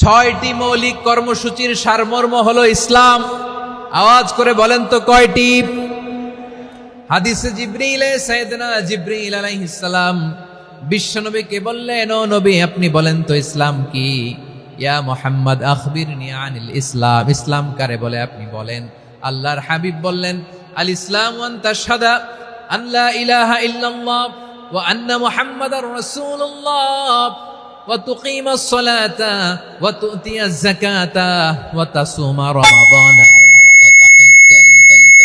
ছয়টি মৌলিক কর্মসূচির সারমর্ম হলো ইসলাম। আওয়াজ করে বলেন তো কয়টি? হাদিসে জিব্রিল, সাইয়েদনা জিব্রিল আলাইহিস সালাম বিশ্বনবীকে বললেন, ও নবী, আপনি বলেন তো ইসলাম কি? ইয়া মুহাম্মদ, আখবিরনি আনিল ইসলাম। ইসলাম কারে বলে আপনি বলেন? আল্লাহর হাবিব বললেন, আল ইসলাম আন লা ইলাহা ইল্লাল্লাহ ওয়া আন্না মুহাম্মাদার রাসূলুল্লাহ। وتقيم الصلاة وتؤتي الزكاة وتصوم رمضان وتحج البيت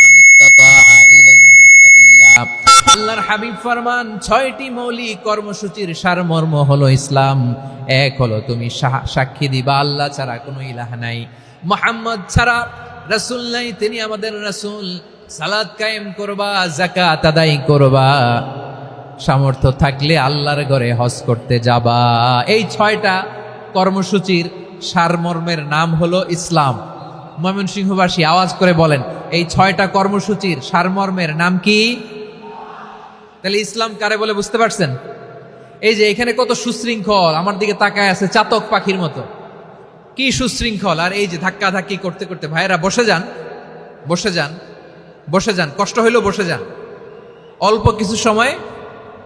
من استطاع إليه سبيلا আল্লাহর হাবিব ফরমান ছয়টি মৌলিক কর্মসূচির সারমর্ম হলো ইসলাম এক হলো তুমি সা- সাক্ষী দিবা আল্লাহ ছাড়া কোনো ইলাহ নাই মোহাম্মদ ছাড়া রাসূল নাই তিনি আমাদের রাসূল সালাত কায়েম করবা জাকাত আদায় করবা সামর্থ্য থাকলে আল্লাহর ঘরে হজ করতে যাবা। এই ছয়টা কর্মসূচির সারমর্মের নাম হলো ইসলাম। ময়মনসিংহবাসী আওয়াজ করে বলেন, এই ছয়টা কর্মসূচির সারমর্মের নাম কি? তাহলে ইসলাম কারে বলে বুঝতে পারছেন? এই যে এখানে কত সুশৃঙ্খল, আমার দিকে তাকায় আছে চাতক পাখির মতো। কি সুশৃঙ্খল, আর এই যে ধাক্কা ধাক্কি করতে করতে, ভাইয়েরা বসে যান বসে যান বসে যান, কষ্ট হইলেও বসে যান। অল্প কিছু সময়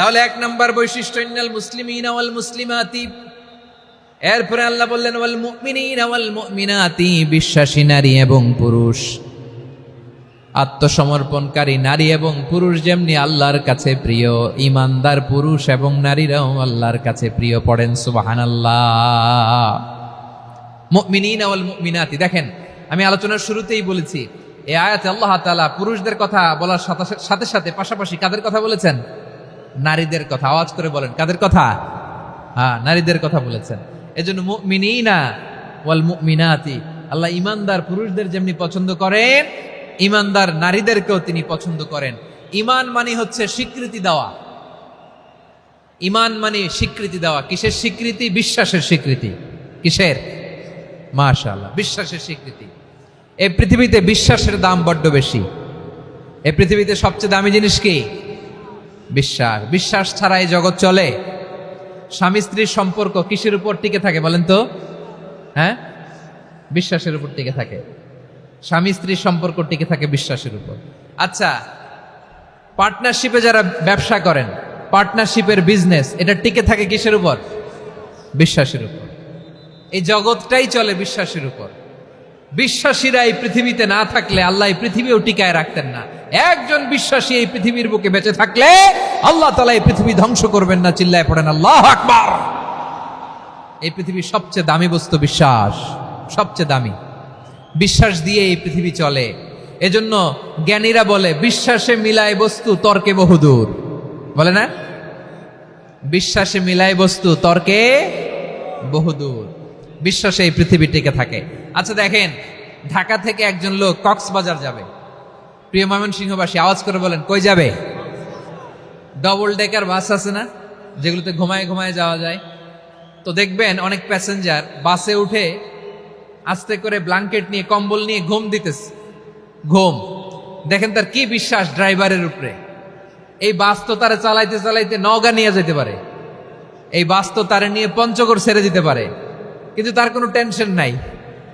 তাহলে এক নম্বর বৈশিষ্ট্য, ইন্নাল মুসলিমিন ওয়াল মুসলিমাতি এরপরে আল্লাহ বললেন, ওয়াল মুমিনিন বিশ্বাসী নারী এবং পুরুষ। আত্মসমর্পণকারী নারী এবং পুরুষ যেমনি আল্লাহর কাছে প্রিয়, ইমানদার পুরুষ এবং নারীরাও আল্লাহর কাছে প্রিয় পড়েন, সুবহানাল্লাহ। মুমিনিন ওয়াল মুমিনাতি, দেখেন, আমি আলোচনার শুরুতেই বলেছি এ আয়াতে আল্লাহ তাআলা পুরুষদের কথা বলার সাথে সাথে, পাশাপাশি কাদের কথা বলেছেন? নারীদের কথা, আওয়াজ করে বলেন, কাদের কথা? হ্যাঁ নারীদের কথা বলেছেন। এই এজন্য মুমিনিনা ওয়াল মুমিনাতি, আল্লাহ ইমানদার পুরুষদের যেমনি পছন্দ করেন ইমানদার নারীদেরকেও তিনি পছন্দ করেন। ইমান মানে হচ্ছে স্বীকৃতি দেওয়া। ইমান মানে স্বীকৃতি দেওয়া। কিসের স্বীকৃতি? বিশ্বাসের স্বীকৃতি। কিসের? মাশাআল্লাহ, বিশ্বাসের স্বীকৃতি। এই পৃথিবীতে বিশ্বাসের দাম বড্ড বেশি। এই পৃথিবীতে সবচেয়ে দামি জিনিস কি? বিশ্বাস। বিশ্বাস ছাড়া এই জগৎ চলে। স্বামী স্ত্রীর সম্পর্ক কিসের উপর টিকে থাকে বলেন তো? হ্যাঁ? বিশ্বাসের উপর টিকে থাকে। স্বামী স্ত্রীর সম্পর্ক টিকে থাকে বিশ্বাসের উপর। আচ্ছা পার্টনারশিপে যারা ব্যবসা করেন পার্টনারশিপের বিজনেস এটা টিকে থাকে কিসের উপর? বিশ্বাসের উপর। এই জগৎটাই চলে বিশ্বাসের উপর। বিশ্বাসীরা এই পৃথিবীতে না থাকলে আল্লাহ এই পৃথিবীও টিকায় রাখতেন না। একজন বিশ্বাসী এই পৃথিবীর বুকে বেঁচে থাকলে আল্লাহ তালা এই পৃথিবী ধ্বংস করবেন না, চিল্লায় পড়েন, আল্লাহ আকবার! এই পৃথিবীর সবচেয়ে দামি বস্তু বিশ্বাস, সবচেয়ে দামি। বিশ্বাস দিয়ে এই পৃথিবী চলে। এজন্য জ্ঞানীরা বলে, বিশ্বাসে মিলায় বস্তু, তর্কে বহুদূর। বলে না? বিশ্বাসে মিলায় বস্তু, তর্কে বহুদূর। বিশ্বাসে এই পৃথিবী টিকে থাকে। আচ্ছা দেখেন, ঢাকা থেকে একজন লোক কক্সবাজার যাবে। প্রিয় ময়মন সিংহবাসী আওয়াজ করে বলেন, কই যাবে? ডবল ডেকার বাস আছে না, যেগুলোতে ঘুমায় ঘুমায় যাওয়া যায়। তো দেখবেন, অনেক প্যাসেঞ্জার বাসে উঠে আস্তে করে ব্লাঙ্কেট নিয়ে, কম্বল নিয়ে ঘুম দিতেছে। ঘুম। দেখেন তার কি বিশ্বাস ড্রাইভারের উপরে। এই বাস তো তারা চালাইতে চালাইতে নওগা নিয়ে যেতে পারে। এই বাস তো তারে নিয়ে পঞ্চগড় ছেড়ে দিতে পারে। কিন্তু তার কোনো টেনশন নাই।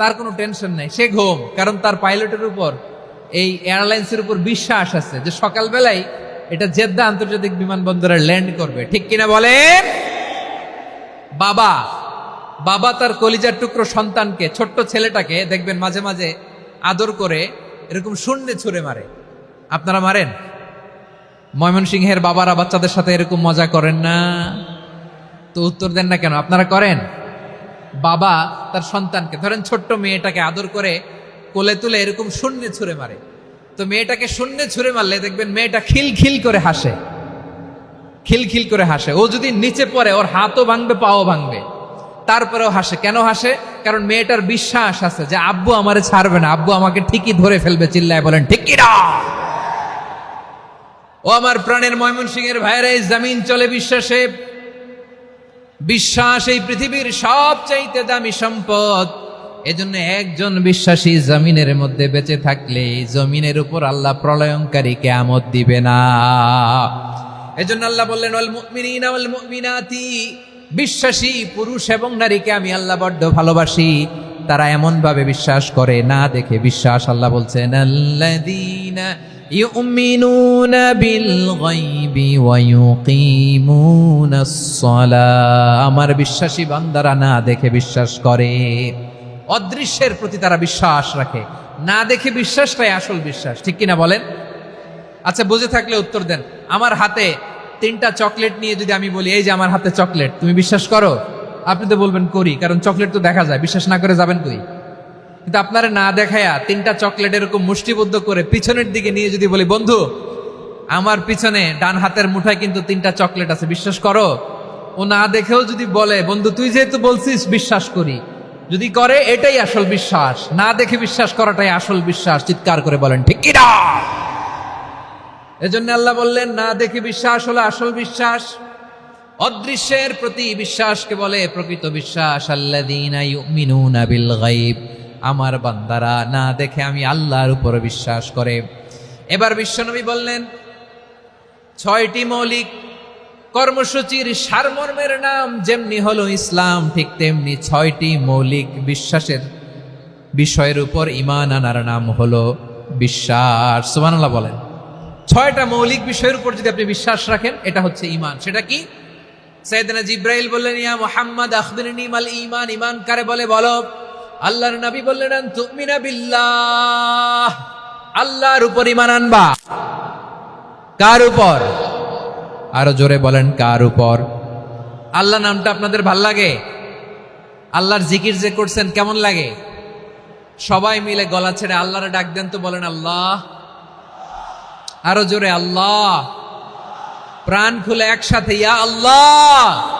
তার কোনো টেনশন নেই। সে ঘুম, কারণ তার পাইলটের উপর, এই এয়ারলাইন্সের উপর বিশ্বাস আছে যে সকালবেলায় এটা জেদ্দা আন্তর্জাতিক বিমানবন্দরে ল্যান্ড করবে। ঠিক কিনা বলেন? বাবা বাবা তার কলিজার টুকরো সন্তানকে, ছোট্ট ছেলেটাকে দেখবেন মাঝে মাঝে আদর করে এরকম শূন্যে ছুঁড়ে মারে। আপনারা মারেন? ময়মনসিংহের বাবারা বাচ্চাদের সাথে এরকম মজা করেন না? তো উত্তর দেন না কেন? আপনারা করেন? বাবা তার সন্তানকে, ধরেন ছোট্ট মেয়েটাকে আদর করে কোলে তুলে এরকম শূন্যে ছুঁড়ে মারে। তো মেয়েটাকে শূন্যে ছুঁড়ে মারলে দেখবেন মেয়েটা খিল খিল করে হাসে। খিলখিল করে হাসে। ও যদি নিচে পড়ে, ওর হাতও ভাঙবে, পাও ভাঙবে। তারপরেও হাসে। কেন হাসে? কারণ মেয়েটার বিশ্বাস আছে যে আব্বু আমারে ছাড়বে না। আব্বু আমাকে ঠিকই ধরে ফেলবে, চিল্লায় বলেন ঠিকই না? ও আমার প্রাণের ময়মনসিং এর ভাইরা এই জমিন চলে বিশ্বাসে। বিশ্বাস এই পৃথিবীর সবচাইতে দামি সম্পদ। এজন্য একজন বিশ্বাসী জমিনের মধ্যে বেঁচে থাকলে জমিনের উপর আল্লাহ প্রলয়ঙ্কারী কেয়ামত দিবে না। এজন্য আল্লাহ বললেন মুমিনাতি। বিশ্বাসী, পুরুষ এবং নারীকে আমি আল্লাহ বড্ড ভালোবাসি। তারা এমন ভাবে বিশ্বাস করে, না দেখে বিশ্বাস। আল্লাহ বলছেন, আল্লাযীনা গায়বি ওয়া ইউকিমুনাস সালাহ আমার বিশ্বাসী বান্দারা না দেখে বিশ্বাস করে। অদৃশ্যের প্রতি তারা বিশ্বাস রাখে। না দেখে বিশ্বাসটাই আসল বিশ্বাস। ঠিক কিনা বলেন? আচ্ছা বুঝে থাকলে উত্তর দেন। আমার হাতে তিনটা চকলেট নিয়ে যদি আমি বলি, এই যে আমার হাতে চকলেট, তুমি বিশ্বাস করো? আপনি তো বলবেন, করি, কারণ চকলেট তো দেখা যায়। বিশ্বাস না করে যাবেন কই? কিন্তু আপনারা না দেখায়া তিনটা চকলেট এরকম মুষ্টিবদ্ধ করে পিছনের দিকে নিয়ে যদি বলি, বন্ধু, আমার পিছনে ডান হাতের মুঠায় কিন্তু তিনটা চকলেট আছে, বিশ্বাস করো? ও না দেখেও যদি বলে, বন্ধু, তুই যেহেতু বলছিস, বিশ্বাস করি। যদি করে, এটাই আসল বিশ্বাস। না দেখে বিশ্বাস করাটাই আসল বিশ্বাস, চিৎকার করে বলেন, ঠিক কিনা? এজন্য আল্লাহ বললেন, না দেখে বিশ্বাস হলো আসল বিশ্বাস। অদৃশ্যের প্রতি বিশ্বাসকে বলে প্রকৃত বিশ্বাস। গায়ব। আমার বান্দারা, না দেখে আমি আল্লাহর উপর বিশ্বাস করে। এবার বিশ্বনবী বললেন, ছয়টি মৌলিক কর্মসূচির সারমর্মের নাম যেমনি হলো ইসলাম, ঠিক তেমনি ছয়টি মৌলিক বিশ্বাসের বিষয়ের উপর ইমান আনার নাম হলো বিশ্বাস। সুবহানাল্লাহ বলেন, ছয়টা মৌলিক বিষয়ের উপর যদি আপনি বিশ্বাস রাখেন, এটা হচ্ছে ইমান সেটা কি? সৈয়দনা জিব্রাইল বললেন, ইয়া মুহাম্মদ, আখবিরনি মাল ঈমান। ঈমান কারে বলে? বলো। আল্লাহর নবী বললেন তুমিনা বিল্লাহ। আল্লাহর উপর ঈমান আনবা। কার উপর? আরও জোরে বলেন, কার উপর? আল্লাহ নামটা আপনাদের ভালো লাগে? আল্লাহর জিকির যে করছেন কেমন লাগে? সবাই মিলে গলা ছেড়ে আল্লাহরে ডাক দেন তো বলেন, আল্লাহ। আরও জোরে, আল্লাহ। প্রাণ খুলে একসাথে, ইয়া আল্লাহ।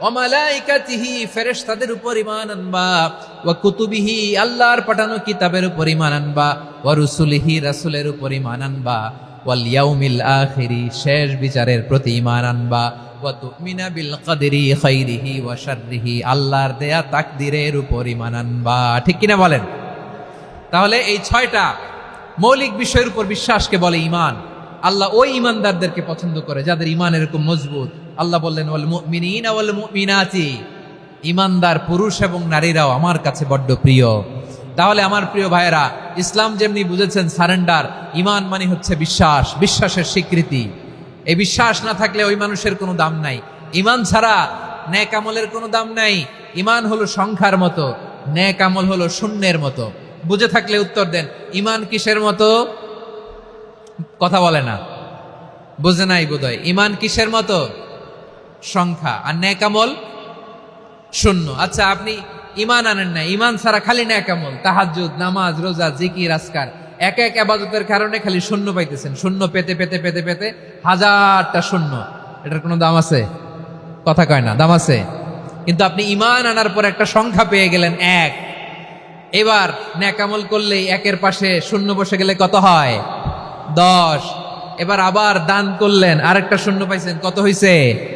ও মালাইকাতিহি ফেরেশতাদের উপর ইমান আনবা। ওয়া কুতুবিহি, আল্লাহর পাঠানো কিতাবের উপর ইমান আনবা। ওয়া রুসুলিহি, রাসূলের উপর ইমান আনবা। ওয়াল ইয়াউমিল আখিরি, শেষ বিচারের প্রতি ইমান আনবা। ওয়া তুমিনা বিল কদরি খাইরিহি ওয়া শাররিহি, আল্লাহর দেয়া তাকদিরের উপর ইমান আনবা। ঠিক কিনা বলেন? তাহলে এই ছয়টা মৌলিক বিষয়ের উপর বিশ্বাসকে বলে ইমান আল্লাহ ওই ইমানদারদেরকে পছন্দ করে, যাদের ইমান এরকম মজবুত। আল্লাহ বললেন মুমিনাতি। ইমানদার পুরুষ এবং নারীরাও আমার কাছে বড্ড প্রিয়। তাহলে আমার প্রিয় ভাইয়েরা, ইসলাম যেমনি বুঝেছেন, সারেন্ডার, ইমান মানে হচ্ছে বিশ্বাস, বিশ্বাসের স্বীকৃতি। এই বিশ্বাস না থাকলে ওই মানুষের কোনো দাম নাই। ইমান ছাড়া ন্যাক আমলের কোনো দাম নাই। ইমান হলো সংখ্যার মতো, ন্যাক আমল হলো শূন্যের মতো। বুঝে থাকলে উত্তর দেন, ইমান কিসের মতো? কথা বলে না। বুঝে নাই বোধহয়। ইমান কিসের মতো? সংখ্যা। আর ন্যাকামল শূন্য। আচ্ছা আপনি ইমান আনেন না ইমান ছাড়া খালি না কেমন তাহাজুদ নামাজ, রোজা, জিকির আসকার এক এক আবাদতের কারণে খালি শূন্য পাইতেছেন। শূন্য পেতে পেতে পেতে পেতে হাজারটা শূন্য। এটার কোনো দাম আছে? কথা কয় না, দাম আছে। কিন্তু আপনি ইমান আনার পর একটা সংখ্যা পেয়ে গেলেন এক। এবার ন্যাকামল করলেই একের পাশে শূন্য বসে গেলে কত হয়? দশ। এবার আবার দান করলেন, আরেকটা শূন্য পাইছেন, কত হইছে?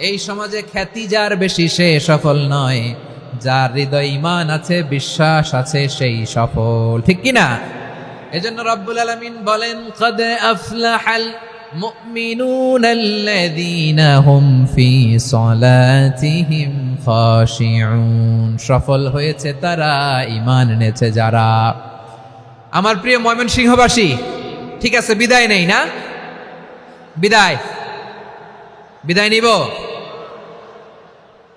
এই সমাজে খ্যাতি যার বেশি সে সফল নয়। যার হৃদয় ইমান আছে, বিশ্বাস আছে, সেই সফল। ঠিক কি না? এজন্য রব্বুল আলামিন বলেন, কদ আফলাহাল মুমিনুন আল্লাযীনা হুম ফি সলাতিহিম খাশিউন। সফল হয়েছে তারা, ঈমান এনেছে যারা। আমার প্রিয় ময়মনসিংহবাসী, ঠিক আছে, বিদায় নেই না? বিদায়। বিদায় নিব?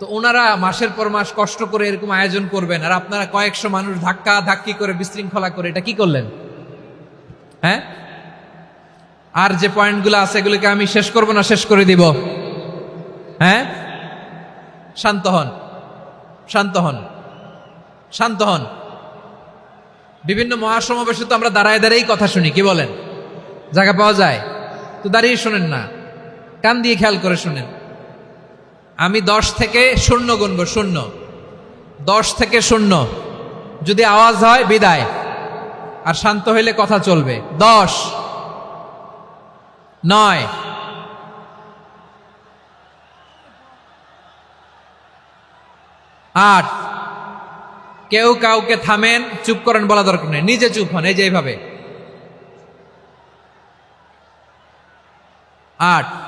তো ওনারা মাসের পর মাস কষ্ট করে এরকম আয়োজন করবেন। আর আপনারা কয়েকশো মানুষ ধাক্কা ধাক্কি করে, বিশৃঙ্খলা করে, এটা কি করলেন? হ্যাঁ? আর যে পয়েন্টগুলো আছে, এগুলোকে আমি শেষ করব না, শেষ করে দিব। হ্যাঁ? শান্ত হন। শান্ত হন। শান্ত হন। বিভিন্ন মহাসমাবেশে তো আমরা দাঁড়ায় দাঁড়াই কথা শুনি, কি বলেন? জায়গা পাওয়া যায়। তো দাঁড়িয়ে শোনেন না। কান দিয়ে খেয়াল করে শুনেন। আমি দশ থেকে শূন্য গুনবো, শূন্য। দশ থেকে শূন্য। যদি আওয়াজ হয়, বিদায়। আর শান্ত হইলে কথা চলবে। দশ। নয়। আট। কেউ কাউকে থামেন, চুপ করেন বলা দরকার নেই। নিজে চুপ হন, এই যে এইভাবে। আট।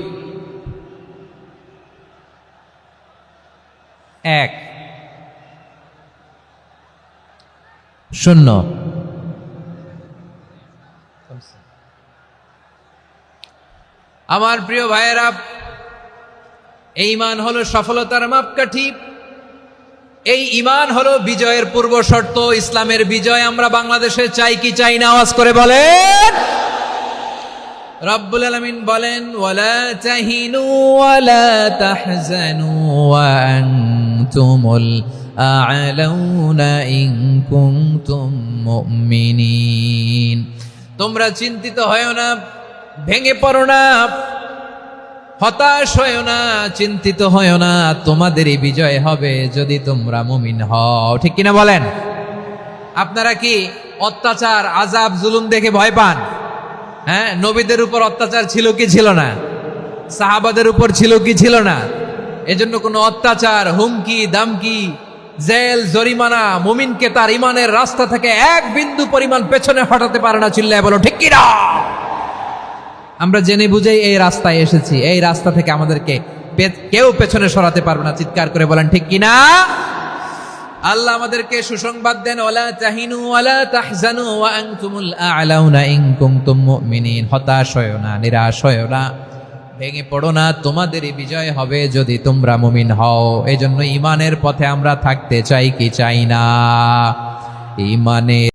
এক। শূন্য। আমার প্রিয় ভাইয়েরা এই ইমান হলো সফলতার মাপকাঠি। এই ইমান হলো বিজয়ের পূর্ব শর্ত ইসলামের বিজয় আমরা বাংলাদেশে চাই কি চাই না আওয়াজ করে বলেন। রব্বুল আলামিন বলেন ওয়ালা তাহিনু ওয়ালা তাহজানু ওয়া আনতুমুল আ'লাউনা ইন কুনতুম মুমিনিন তোমরা চিন্তিত হয় না, ভেঙে পড়ো না, হতাশ হয়েও না, চিন্তিত হয়েও না, তোমাদেরই বিজয় হবে যদি তোমরা মুমিন হও। ঠিক কিনা বলেন? আপনারা কি অত্যাচার আজাব জুলুম দেখে ভয় পান? হ্যাঁ নবীদের উপর অত্যাচার ছিল কি ছিল না? সাহাবাদের উপর ছিল কি ছিল না? এজন্য কোনো অত্যাচার, হুমকি, দামকি, জেল, জরিমানা, মুমিনকে তার ইমানের রাস্তা থেকে এক বিন্দু পরিমাণ পেছনে হটাতে পারে না, চিল্লায় বলো, ঠিক কিনা? আমরা জেনে বুঝেই এই রাস্তায় এসেছি। এই রাস্তা থেকে আমাদেরকে কেউ পেছনে সরাতে পারবে না, চিৎকার করে বলেন, ঠিক কিনা? আল্লাহ আমাদেরকে সুসংবাদ দেন, ওয়ালা তাহিনু ওয়ালা তাহজানু ওয়া আনতুমুল আ'লাউনা ইন কুনতুম মুমিনিন। হতাশ হয়ো না, নিরাশ হয়ো না। ভেঙে পড়ো না, তোমাদেরই বিজয় হবে যদি তোমরা মুমিন হও। এজন্য ইমানের পথে আমরা থাকতে চাই কি চাই না। ইমানের